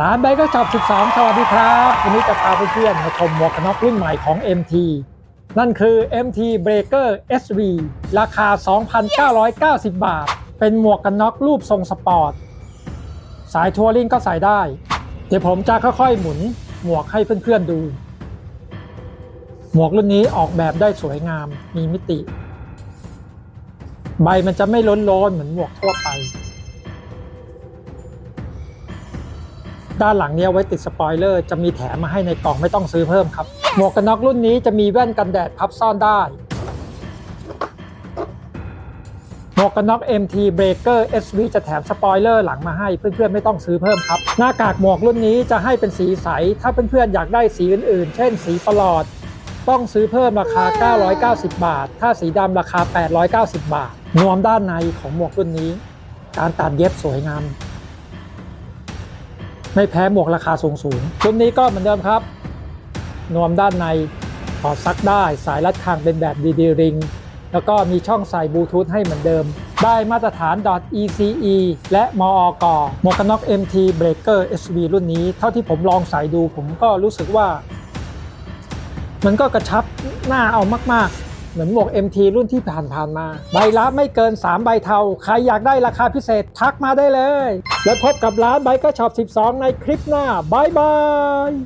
ร้านไบก็ช็อป 12 สวัสดีครับ วันนี้จะพาเพื่อนๆมาชมหมวกกันน็อกรุ่นใหม่ของ MT นั่นคือ MT Breaker SV ราคา 2,990 บาท เป็นหมวกกันน็อกรูปทรงสปอร์ต สายทัวริงก็ใส่ได้ เดี๋ยวผมจะค่อยๆหมุนหมวกให้เพื่อนๆดู หมวกรุ่นนี้ออกแบบได้สวยงามมีมิติ ใบมันจะไม่ล้นโลนๆเหมือนหมวกทั่วไป ด้านหลังเนี้ยไว้ติดสปอยเลอร์จะมีแถมมาให้ในกล่องไม่ต้องซื้อเพิ่มครับ หมวกกันน็อกรุ่นนี้จะมีแว่นกันแดดพับซ่อนได้ หมวกกันน็อก MT Breaker SV จะแถมสปอยเลอร์หลังมาให้เพื่อนๆไม่ต้องซื้อเพิ่มครับ หน้ากากหมวกรุ่นนี้จะให้เป็นสีใส ถ้าเพื่อนๆอยากได้สีอื่นๆ เช่น สีประหลอด ต้องซื้อเพิ่มราคา 990 บาท ถ้าสีดำราคา 890 บาท นวมด้านในของหมวกรุ่นนี้ การตัดเย็บสวยงาม ไม่แพ้หมวกราคาสูงสูงรุ่นนี้ก็เหมือนเดิมครับ นวมด้านในถอดซักได้สายรัดคางเป็นแบบดีดีริงแล้วก็มีช่องใส่บลูทูธให้เหมือนเดิม ได้มาตรฐาน .ece และมอกหมวกกันน็อก MT Breaker SV รุ่นนี้ เท่าที่ผมลองใส่ดูผมก็รู้สึกว่า มันก็กระชับหน้าเอามาก ๆ เหมือนหมวก MT รุ่นที่ผ่านๆมา ใบละไม่เกิน 3 ใบเทา ใครอยากได้ราคาพิเศษทักมาได้เลย แล้วพบกับร้านไบก็ช็อป 12 ในคลิปหน้าบายบาย